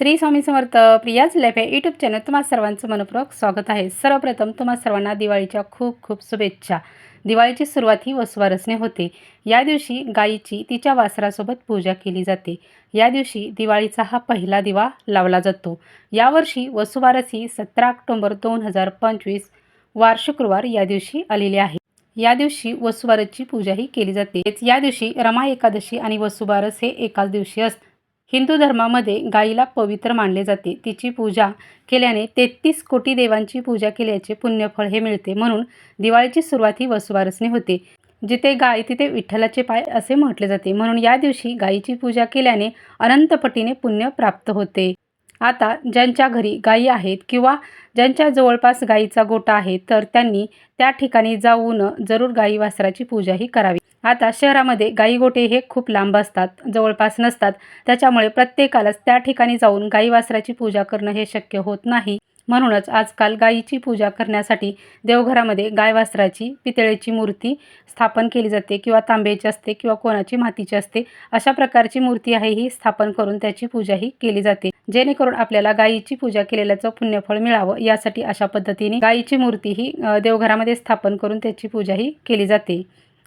Shri Swami Samarth Priya's life या YouTube channel तुम्हा सर्वांचं मनपूर्वक स्वागत आहे. सर्वप्रथम तुम्हा सर्वांना दिवाळीच्या खूप खूप शुभेच्छा. दिवाळीची सुरुवात ही वसुवारसने होते. या दिवशी गायीची तिच्या वासरासोबत पूजा केली जाते. या दिवशी दिवाळीचा हा पहिला दिवा लावला जातो. यावर्षी वसुवारस ही सतरा ऑक्टोंबर दोन हजार पंचवीस वार शुक्रवार या दिवशी आलेली आहे. या दिवशी वसुबारसची पूजाही केली जाते. या दिवशी रमा एकादशी आणि वसुबारस हे एकाच दिवशी असते. हिंदू धर्मामध्ये गायीला पवित्र मानले जाते. तिची पूजा केल्याने तेहतीस कोटी देवांची पूजा केल्याचे पुण्यफळ हे मिळते. म्हणून दिवाळीची सुरुवात ही वसुबारसने होते. जिथे गाय तिथे विठ्ठलाचे पाय असे म्हटले जाते. म्हणून या दिवशी गायीची पूजा केल्याने अनंतपटीने पुण्य प्राप्त होते. आता ज्यांच्या घरी गायी आहेत किंवा ज्यांच्या जवळपास गायीचा गोटा आहे तर त्यांनी त्या ठिकाणी जाऊन जरूर गायी वासराची पूजाही करावी. आता शहरामध्ये गाई गोटे हे खूप लांब असतात जवळपास नसतात. त्याच्यामुळे प्रत्येकालाच त्या ठिकाणी जाऊन गाई वासराची पूजा करणं हे शक्य होत नाही. म्हणूनच आजकाल गायीची पूजा करण्यासाठी देवघरामध्ये गाय वासराची पितळेची मूर्ती स्थापन केली जाते किंवा तांब्याची असते किंवा कोणाची मातीची असते अशा प्रकारची मूर्ती आहे ही स्थापन करून त्याची पूजाही केली जाते. जेणेकरून आपल्याला गायीची पूजा केलेल्याचं पुण्यफळ मिळावं यासाठी अशा पद्धतीने गायीची मूर्ती ही देवघरामध्ये स्थापन करून त्याची पूजाही केली जाते.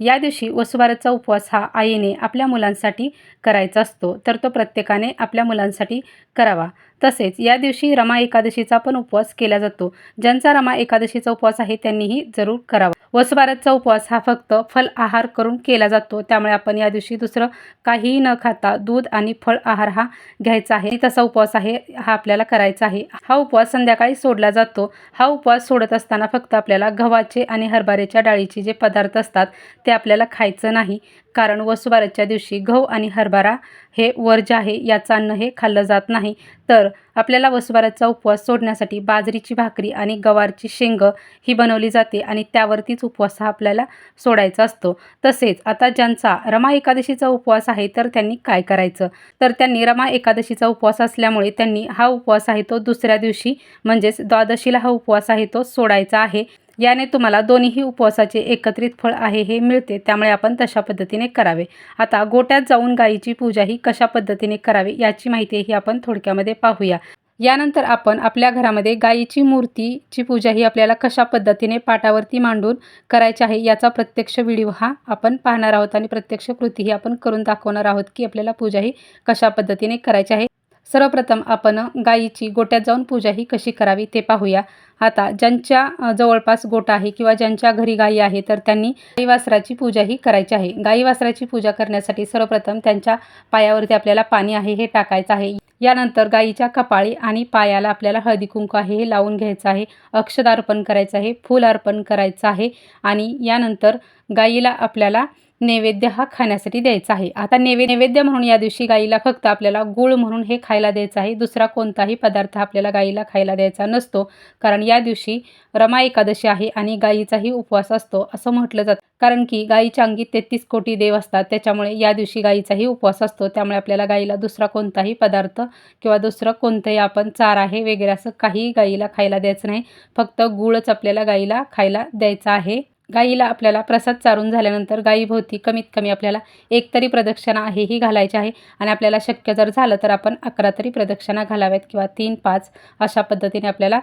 या दिवशी वसुबारसचा उपवास हा आईने आपल्या मुलांसाठी करायचा असतो तर तो प्रत्येकाने आपल्या मुलांसाठी करावा. तसेच या दिवशी रमा एकादशीचा पण उपवास केला जातो. ज्यांचा रमा एकादशीचा उपवास आहे त्यांनीही जरूर करावा. वसुबारसचा उपवास हा फक्त फल आहार करून केला जातो. त्यामुळे आपण या दिवशी दुसरं काहीही न खाता दूध आणि फळ आहार हा घ्यायचा आहे. तसा उपवास आहे हा आपल्याला करायचा आहे. हा उपवास संध्याकाळी सोडला जातो. हा उपवास सोडत असताना फक्त आपल्याला गव्हाचे आणि हरभऱ्याच्या डाळीचे जे पदार्थ असतात ते आपल्याला खायचं नाही. कारण वसुबारसच्या दिवशी गहू आणि हरभरा हे वर्ज आहे याचं अन्न हे खाल्लं जात नाही. तर आपल्याला वसुबाराचा उपवास सोडण्यासाठी बाजरीची भाकरी आणि गवारची शेंग ही बनवली जाते आणि त्यावरतीच उपवास हा आपल्याला सोडायचा असतो. तसेच आता ज्यांचा रमा एकादशीचा उपवास आहे तर त्यांनी काय करायचं? तर त्यांनी रमा एकादशीचा उपवास असल्यामुळे त्यांनी हा उपवास आहे तो दुसऱ्या दिवशी म्हणजेच द्वादशीला हा उपवास आहे तो सोडायचा आहे. याने तुम्हाला दोन्हीही उपवासाचे एकत्रित फळ आहे हे मिळते त्यामुळे आपण तशा पद्धतीने करावे. आता गोट्यात जाऊन गायीची पूजा ही कशा पद्धतीने करावी याची माहिती ही आपण थोडक्यामध्ये पाहूया. यानंतर आपण आपल्या घरामध्ये गायीची मूर्तीची पूजा ही आपल्याला कशा पद्धतीने पाटावरती मांडून करायची आहे याचा प्रत्यक्ष व्हिडिओ हा आपण पाहणार आहोत आणि प्रत्यक्ष कृती ही आपण करून दाखवणार आहोत की आपल्याला पूजा ही कशा पद्धतीने करायची आहे. सर्वप्रथम आपण गायीची गोट्यात जाऊन पूजा ही कशी करावी ते पाहूया. आता ज्यांच्या जवळपास गोटा आहे किंवा ज्यांच्या घरी गायी आहे तर त्यांनी गाई वासराची पूजा ही करायची आहे. गाई वासराची पूजा करण्यासाठी सर्वप्रथम त्यांच्या पायावरती आपल्याला पाणी आहे हे टाकायचं आहे. यानंतर गाईच्या कपाळी आणि पायाला आपल्याला हळदी कुंकू आहे हे लावून घ्यायचं आहे. अक्षदा अर्पण करायचं आहे फूल अर्पण करायचं आहे. आणि यानंतर गाईला आपल्याला नैवेद्य हा खाण्यासाठी द्यायचा आहे. आता नैवे नैवेद्य म्हणून या दिवशी गाईला फक्त आपल्याला गुळ म्हणून हे खायला द्यायचं आहे. दुसरा कोणताही पदार्थ आपल्याला गाईला खायला द्यायचा नसतो. कारण या दिवशी रमा एकादशी आहे आणि गाईचाही उपवास असतो असं म्हटलं जातं. कारण की गाईच्या अंगी तेहतीस कोटी देव असतात. त्याच्यामुळे या दिवशी गाईचाही उपवास असतो. त्यामुळे आपल्याला गाईला दुसरा कोणताही पदार्थ किंवा दुसरं कोणतंही आपण चार आहे वगैरे असं काही गाईला खायला द्यायचं नाही. फक्त गुळच आपल्याला गाईला खायला द्यायचा आहे. गाईला आपल्याला प्रसाद चारून झाल्यानंतर गाईभोवती कमीत कमी आपल्याला एक तरी प्रदक्षिणा आहे ही घालायची आहे. आणि आपल्याला शक्य जर झालं तर आपण अकरा तरी प्रदक्षिणा घालाव्यात किंवा तीन पाच अशा पद्धतीने आपल्याला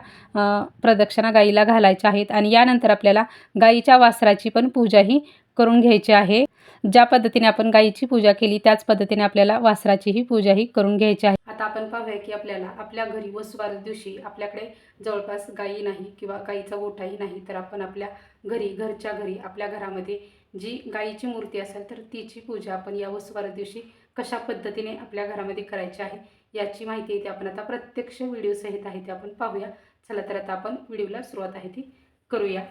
प्रदक्षिणा गाईला घालायच्या आहेत. आणि यानंतर आपल्याला गाईच्या वासराची पण पूजा ही करून घ्यायची आहे. ज्या पद्धतीने आपण गाईची पूजा केली त्याच पद्धतीने आपल्याला वासराचीही पूजा ही करून घ्यायची आहे. आता आपण पाहूया की आपल्याला आपल्या घरी वसुवार दिवशी आपल्याकडे जवळपास गायी नाही किंवा गाईचा गोठाही नाही तर आपण आपल्या घरी घरच्या घरी आपल्या घरामध्ये जी गाईची मूर्ती असेल तर तिची पूजा आपण या वसुवार दिवशी कशा पद्धतीने आपल्या घरामध्ये करायची आहे याची माहिती येते ती आपण आता प्रत्यक्ष व्हिडिओ सहित आहे ते आपण पाहूया. चला तर आता आपण व्हिडिओला सुरुवात आहे ती करूया.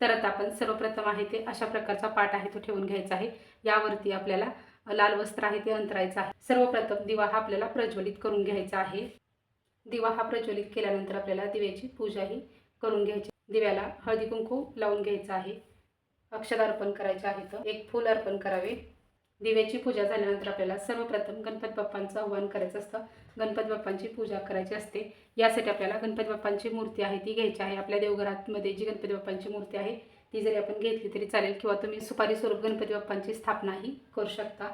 तर आता आपण सर्वप्रथम आहे ते अशा प्रकारचा पाठ आहे तो ठेवून घ्यायचा आहे. यावरती आपल्याला लाल वस्त्र आहे ते अंतरायचं आहे. सर्वप्रथम दिवा हा आपल्याला प्रज्वलित करून घ्यायचा आहे. दिवा हा प्रज्वलित केल्यानंतर आपल्याला दिव्याची पूजाही करून घ्यायची. दिव्याला हळदी कुंकू लावून घ्यायचं आहे. अक्षदा अर्पण करायचे आहे तर एक फूल अर्पण करावे. दिव्याची पूजा झाल्यानंतर आपल्याला सर्वप्रथम गणपती बाप्पांचं आव्हान करायचं असतं. गणपती बाप्पांची पूजा करायची असते. यासाठी आपल्याला गणपती बाप्पांची मूर्ती आहे ती घ्यायची आहे. आपल्या देवघरातमध्ये जी गणपती बाप्पांची मूर्ती आहे ही जरी आपण घेतली तरी चालेल. किंवा तुम्ही सुपारी स्वरूप गणपती बाप्पांची स्थापनाही करू शकता.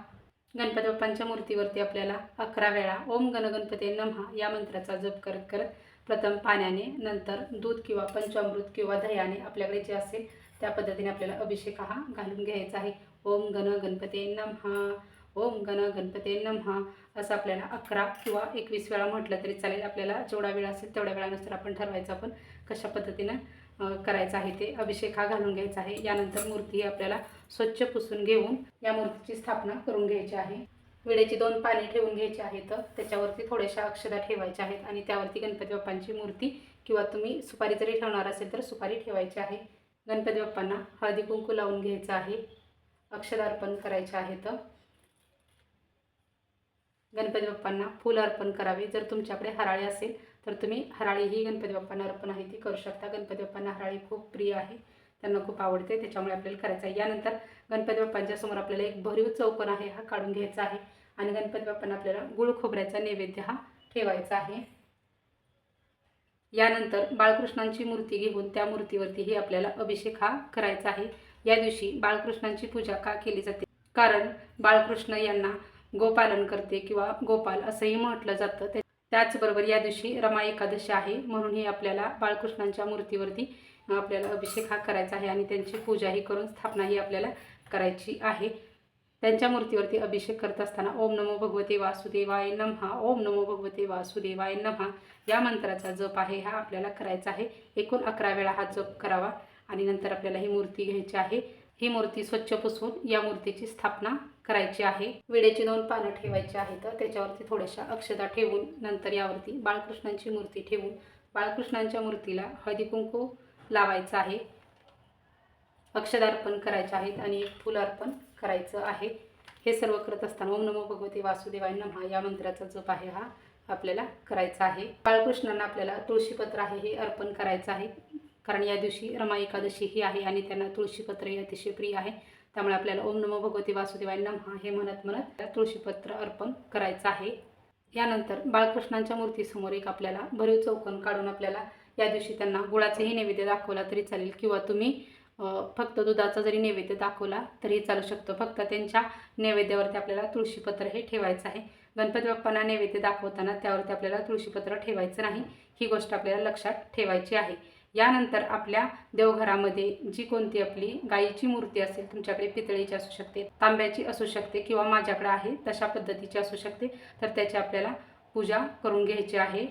गणपती बाप्पांच्या मूर्तीवरती आपल्याला अकरा वेळा ओम गणगणपती नमहा या मंत्राचा जप करत करत प्रथम पाण्याने नंतर दूध किंवा पंचामृत किंवा दह्याने आपल्याकडे जे असेल त्या पद्धतीने आपल्याला अभिषेक हा घालून घ्यायचा आहे. ओम गण गणपती नमहा ओम गण गणपती नमहा असं आपल्याला अकरा किंवा एकवीस वेळा म्हटलं तरी चालेल. आपल्याला जेवढा वेळ असेल तेवढ्या वेळानुसार आपण ठरवायचं आपण कशा पद्धतीनं करायचं आहे ते अभिषेक हा घालून घ्यायचा आहे. यानंतर मूर्ती ही आपल्याला स्वच्छ पुसून घेऊन या मूर्तीची स्थापना करून घ्यायची आहे. विड्याची दोन पाने ठेवून घ्यायची आहेत. त्याच्यावरती थोड्याशा अक्षदा ठेवायच्या आहेत आणि त्यावरती गणपती बाप्पांची मूर्ती किंवा तुम्ही सुपारी जरी ठेवणार असेल तर सुपारी ठेवायची आहे. गणपती बाप्पांना हळदी कुंकू लावून घ्यायचं आहे. अक्षदा अर्पण करायचे आहेत. गणपती बाप्पांना फूल अर्पण करावे जर तुमच्याकडे हराळी असेल तर तुम्ही हराळी ही गणपती बाप्पांना अर्पण आहे ती करू शकता. गणपती बाप्पांना हराळी खूप प्रिय आहे. त्यांना खूप आवडते. त्याच्यामुळे आपल्याला करायचं आहे. यानंतर गणपती बाप्पांच्या समोर आपल्याला एक भरीव चौकोन आहे हा काढून घ्यायचा आहे. आणि गणपती बाप्पांना आपल्याला गुळ खोबऱ्याचा नैवेद्य हा ठेवायचा आहे. यानंतर बाळकृष्णांची मूर्ती घेऊन त्या मूर्तीवरतीही आपल्याला अभिषेक हा करायचा आहे. या दिवशी बाळकृष्णांची पूजा का केली जाते? कारण बाळकृष्ण यांना गोपालन करते किंवा गोपाल असंही म्हटलं जातं. त्या- त्याचबरोबर या दिवशी रमा एकादशी आहे. म्हणूनही आपल्याला बाळकृष्णांच्या मूर्तीवरती आपल्याला अभिषेक हा करायचा आहे आणि त्यांची पूजाही करून स्थापनाही आपल्याला करायची आहे. त्यांच्या मूर्तीवरती अभिषेक करत असताना ओम नमो भगवते वासुदेवाय नमहा. ओम नमो भगवते वासुदेवाय नमहा. या मंत्राचा जप आहे हा आपल्याला करायचा आहे. एकूण अकरा वेळा हा जप करावा आणि नंतर आपल्याला ही मूर्ती घ्यायची आहे. ही मूर्ती स्वच्छ पुसून या मूर्तीची स्थापना करायची आहे. विड्याची दोन पानं ठेवायची आहेत त्याच्यावरती थोड्याशा अक्षता ठेवून नंतर यावरती बाळकृष्णांची मूर्ती ठेवून बाळकृष्णांच्या मूर्तीला हळदी कुंकू लावायचं आहे. अक्षदार्पण करायचे आहेत आणि एक फुल अर्पण करायचं आहे. हे सर्व करत असताना ओम नमो भगवते वासुदेवाय नमहा या मंत्राचा जप आहे हा आपल्याला करायचा आहे. बाळकृष्णांना आपल्याला तुळशीपत्र आहे हे अर्पण करायचं आहे. कारण या दिवशी रमा एकादशी ही आहे आणि त्यांना तुळशीपत्र हे अतिशय प्रिय आहे. त्यामुळे आपल्याला ओम नमो भगवती वासुदेवाय नमहा हे म्हणत म्हणत तुळशीपत्र अर्पण करायचं आहे. यानंतर बाळकृष्णांच्या मूर्तीसमोर एक आपल्याला भरीव चौकन काढून आपल्याला या दिवशी त्यांना गुळाचाही नैवेद्य दाखवला तरी चालेल किंवा तुम्ही फक्त दुधाचा जरी नैवेद्य दाखवला तरी चालू शकतो. फक्त त्यांच्या नैवेद्यावरती आपल्याला तुळशीपत्र हे ठेवायचं आहे. गणपती बाप्पांना नैवेद्य दाखवताना त्यावरती आपल्याला तुळशीपत्र ठेवायचं नाही. ही गोष्ट आपल्याला लक्षात ठेवायची आहे. यानंतर आपल्या देवघरामध्ये जी कोणती आपली गायीची मूर्ती असेल तुमच्याकडे पितळीची असू शकते तांब्याची असू शकते किंवा माझ्याकडे आहे तशा पद्धतीची असू शकते तर त्याची आपल्याला पूजा करून घ्यायची आहे.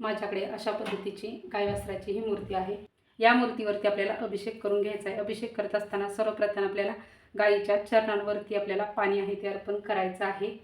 माझ्याकडे अशा पद्धतीची गाय ही मूर्ती आहे. या मूर्तीवरती आपल्याला अभिषेक करून घ्यायचा आहे. अभिषेक करत असताना सर्वप्रथम आपल्याला गायीच्या चरणांवरती आपल्याला पाणी आहे ते अर्पण करायचं आहे.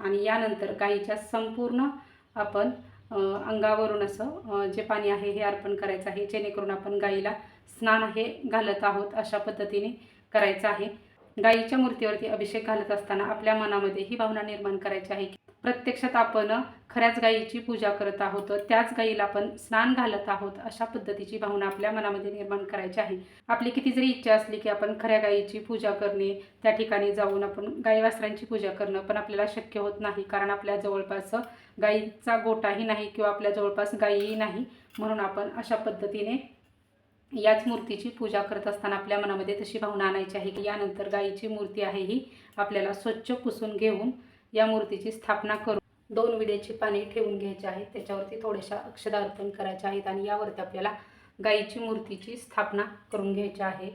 आणि यानंतर गायीच्या संपूर्ण आपण अंगावरून असं जे पाणी आहे हे अर्पण करायचं आहे जेणेकरून आपण गाईला स्नान हे घालत आहोत अशा पद्धतीने करायचं आहे. गाईच्या मूर्तीवरती अभिषेक घालत असताना आपल्या मनामध्ये ही भावना निर्माण करायची आहे की प्रत्यक्षात आपण खऱ्याच गायीची पूजा करत आहोत त्याच गायीला आपण स्नान घालत आहोत अशा पद्धतीची भावना आपल्या मनामध्ये निर्माण करायची आहे. आपली किती जरी इच्छा असली की आपण खऱ्या गायीची पूजा करणे त्या ठिकाणी जाऊन आपण गाई वासरांची पूजा करणं पण आपल्याला शक्य होत नाही कारण आपल्या जवळपास गाईचा गोटाही नाही किंवा आपल्या जवळपास गायीही नाही म्हणून आपण अशा पद्धतीने याच मूर्तीची पूजा करत असताना आपल्या मनामध्ये तशी भावना आणायची आहे की यानंतर गायीची मूर्ती आहे ही आपल्याला स्वच्छ पुसून घेऊन या मूर्तीची स्थापना करून दोन विड्याची पाने ठेवून घ्यायची आहेत. त्याच्यावरती थोड्याशा अक्षदा अर्पण करायच्या आहेत आणि यावरती आपल्याला गाईची मूर्तीची स्थापना करून घ्यायची आहे.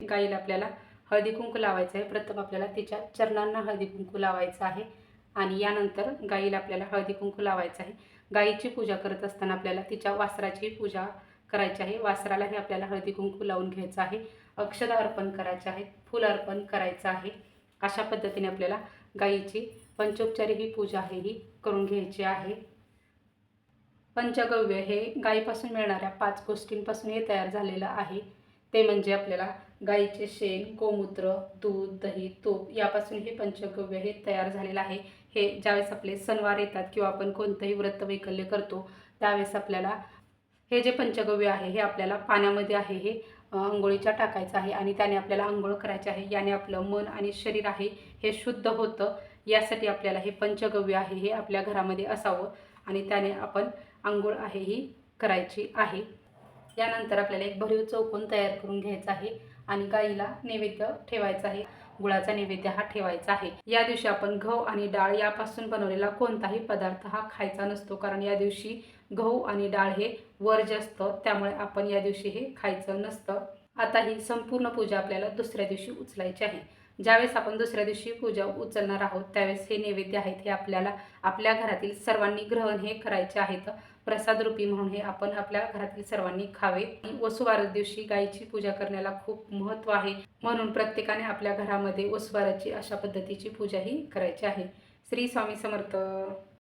गाईला आपल्याला हळदी कुंकू लावायचं आहे. प्रथम आपल्याला तिच्या चरणांना हळदी कुंकू लावायचं आहे आणि यानंतर गाईला आपल्याला हळदी कुंकू लावायचं आहे. गाईची पूजा करत असताना आपल्याला तिच्या वासराची पूजा करायची आहे. वासरालाही आपल्याला हळदी कुंकू लावून घ्यायचं आहे. अक्षदा अर्पण करायचे आहेत फुल अर्पण करायचं आहे. अशा पद्धतीने आपल्याला गाईची पंचोपचारी ही पूजा आहे ही करून घ्यायची आहे. पंचगव्य हे गाईपासून मिळणाऱ्या पाच गोष्टींपासून हे तयार झालेलं आहे. ते म्हणजे आपल्याला गाईचे शेण गोमूत्र दूध दही तूप यापासून हे पंचगव्य हे तयार झालेलं आहे. हे ज्यावेळेस आपले सणवार येतात किंवा आपण कोणतंही व्रत वैकल्य करतो त्यावेळेस आपल्याला हे जे पंचगव्य आहे हे आपल्याला पाण्यामध्ये आहे हे आंघोळीच्या टाकायचा आहे आणि त्याने आपल्याला आंघोळ करायचे आहे. याने आपलं मन आणि शरीर आहे हे शुद्ध होतं. यासाठी आपल्याला हे पंचगव्य आहे हे आपल्या घरामध्ये असावं आणि त्याने आपण आंघोळ आहे ही करायची आहे. यानंतर आपल्याला एक भरीव चौकोन तयार करून घ्यायचा आहे आणि गाईला नैवेद्य ठेवायचा आहे. गुळाचा नैवेद्य हा ठेवायचा आहे. या दिवशी आपण गहू आणि डाळ यापासून बनवलेला कोणताही पदार्थ हा खायचा नसतो. कारण या दिवशी गहू आणि डाळ हे वर असतं त्यामुळे आपण या दिवशी हे खायचं नसतं. आता ही संपूर्ण पूजा आपल्याला दुसऱ्या दिवशी उचलायची आहे. ज्यावेळेस आपण दुसऱ्या दिवशी पूजा उचलणार आहोत त्यावेळेस हे नैवेद्य आहेत हे आपल्याला आपल्या घरातील सर्वांनी ग्रहण हे करायचे आहेत प्रसाद रूपी म्हणून हे आपण आपल्या घरातील सर्वांनी खावे. वसुवारा दिवशी गायीची पूजा करण्याला खूप महत्त्व आहे. म्हणून प्रत्येकाने आपल्या घरामध्ये वसुवाराची अशा पद्धतीची पूजा ही करायची आहे. श्री स्वामी समर्थ.